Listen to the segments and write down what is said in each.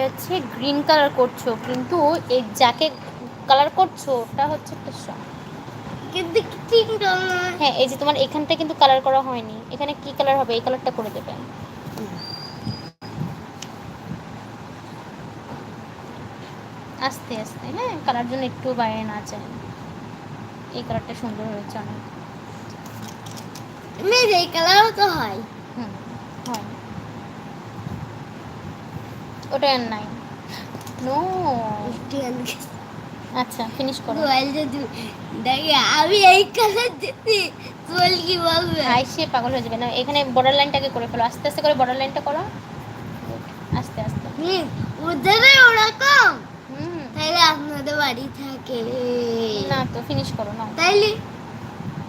এটা হচ্ছে green colour করছ কিন্তু এই যাকে কালার করছ ওটা হচ্ছে একটা হ্যাঁ এই যে তোমার এখানটা কিন্তু কালার করা হয়নি এখানে কি কালার হবে এই কালারটা করে দেবে। আস্তে আস্তে হ্যাঁ কালার জন্য একটু বাইরে না যায়। এই কালারটা সুন্দর হয়েছে অনেক। মেয়ে এই কালারও তো হয়। ওটা নাই। নো আচ্ছা ফিনিশ করো। আমি এই কালার দিতে বল কি বলবে? হাই সে পাগল হয়ে যাবে। না এখানে বর্ডার লাইনটাকে করে ফেলো। আস্তে আস্তে করে বর্ডার লাইনটা করো। আস্তে আস্তে। হুম, ওদের ওরকম। হুম। তাইলে আপনাদের বাড়ি থাকে। না তো ফিনিশ করো না। তাইলে?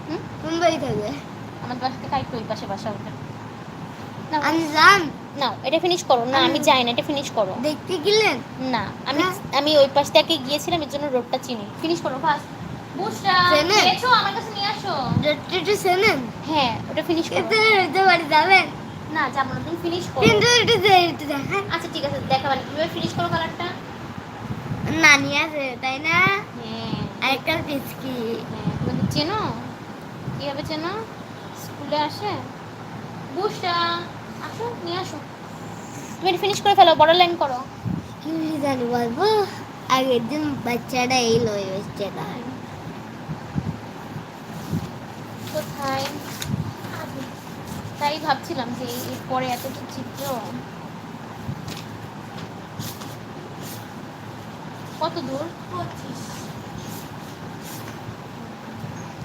হুম? কোন বাড়ি থাকবে আমার বাসা থেকে একটু ওই পাশে বাসা ওঠে না। আমি জান না এটা ফিনিশ করো। না আমি যাই না এটা ফিনিশ করো। দেখতে গেলেন? না আমি হ্যাঁ। আমি ওই পাশ থেকে গিয়েছিলাম এর জন্য রোডটা চিনি। ফিনিশ করো বুশরা চেনেন? এসো আমার কাছে নিয়ে আসো। একটু শোনেন হ্যাঁ ওটা ফিনিশ করো। ওদের বাড়ি যাবেন? না যাব না তুমি ফিনিশ করো। কিন্তু একটু একটু দেখান আচ্ছা ঠিক আছে দেখাবানি তুমি ফিনিশ করো কালারটা না নিয়ে আছে তাই না? হ্যাঁ। আরেকটা পিচকি হ্যাঁ তুমি চেনো? কীভাবে চেনো? স্কুলে আসে? বুশরা আসো নিয়ে আসো। তুমি এটা ফিনিশ করে ফেলো বর্ডার লাইন করো। কি জানি বলব? আগের দিন বাচ্চাটা এলো ওই বাচ্চাটা। কোথায়? তাই ভাবছিলাম যে এর পরে এত কি চিত্র কত দূর?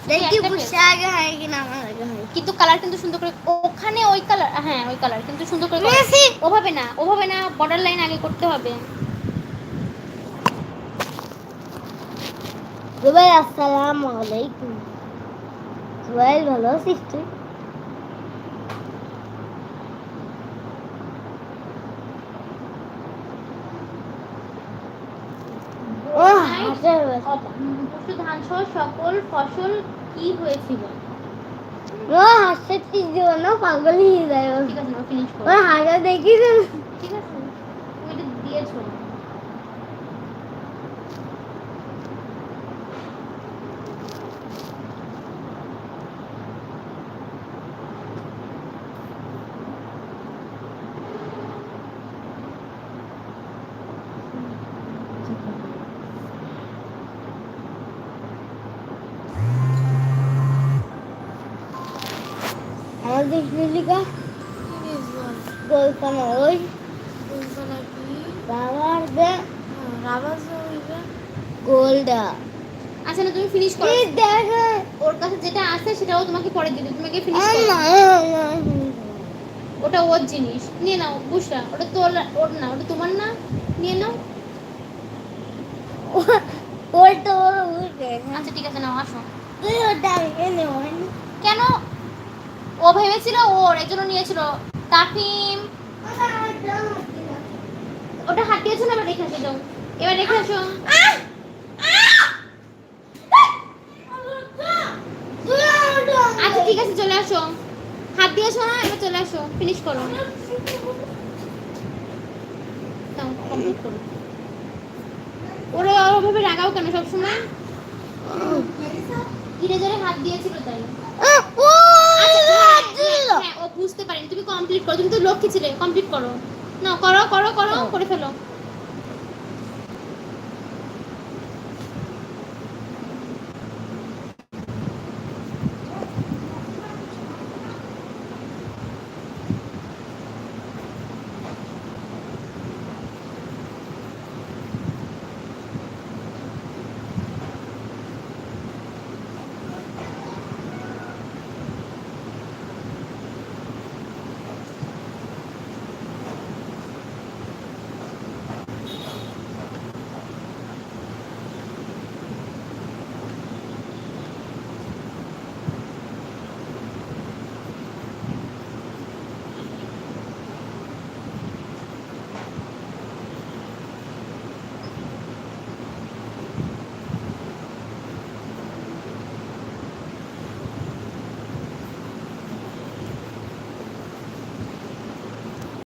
দেখি বুঝতে আগে হয় কিনা আমার আগে হয় কিন্তু কালার কিন্তু সুন্দর করে ওখানে ওই কালার হ্যাঁ ওই কালার কিন্তু সুন্দর করে ওভাবে না ওভাবে না বর্ডার লাইন আগে করতে হবে। দুবাই আসসালামু আলাইকুম দুবাই ভালো আছিস তুই? ও ধান সহ সকল ফসল কি হয়েছিল? ও হাসতে ঠিক দিব না পাগল হয়ে যায়। ঠিক আছে ফিনিশ ও করো। হাসা ঠিক আছে তুমি এটা দিয়েছ আমার দেখলি কা গোলখানা ওই বাবার দে গোলডা আচ্ছা না তুমি ফিনিশ করো। এই ওর কাছে যেটা আছে সেটাও তোমাকে পরে দিবে। তুমি ফিনিশ করো। ওটা ওর জিনিস। নিয়ে নাও বুঝলা ওটা তোর ওর না ওটা তোমার না? নিয়ে নাও। ওর। তো আচ্ছা ঠিক আছে নাও আসো। কেন? ও ভেবেছিল ওর এর জন্য নিয়েছিল। তাফিম ওটা হাঁটিয়েছো না? এবার রেখে আসো এবার রেখে আসো। আচ্ছা ঠিক আছে, চলে আসো। হাত দিয়েছ না? এবার চলে আসো। ফিনিশ করো। ওরে ওভাবে রাগাও কেন সবসময়? ধীরে ধীরে হাত দিয়েছিল তাই। হ্যাঁ, হ্যাঁ, ও বুঝতে পারেনি। তুমি কমপ্লিট করো। তুমি তো লক্ষ্মী ছিলে কমপ্লিট করো। না করো করো করো করে ফেলো।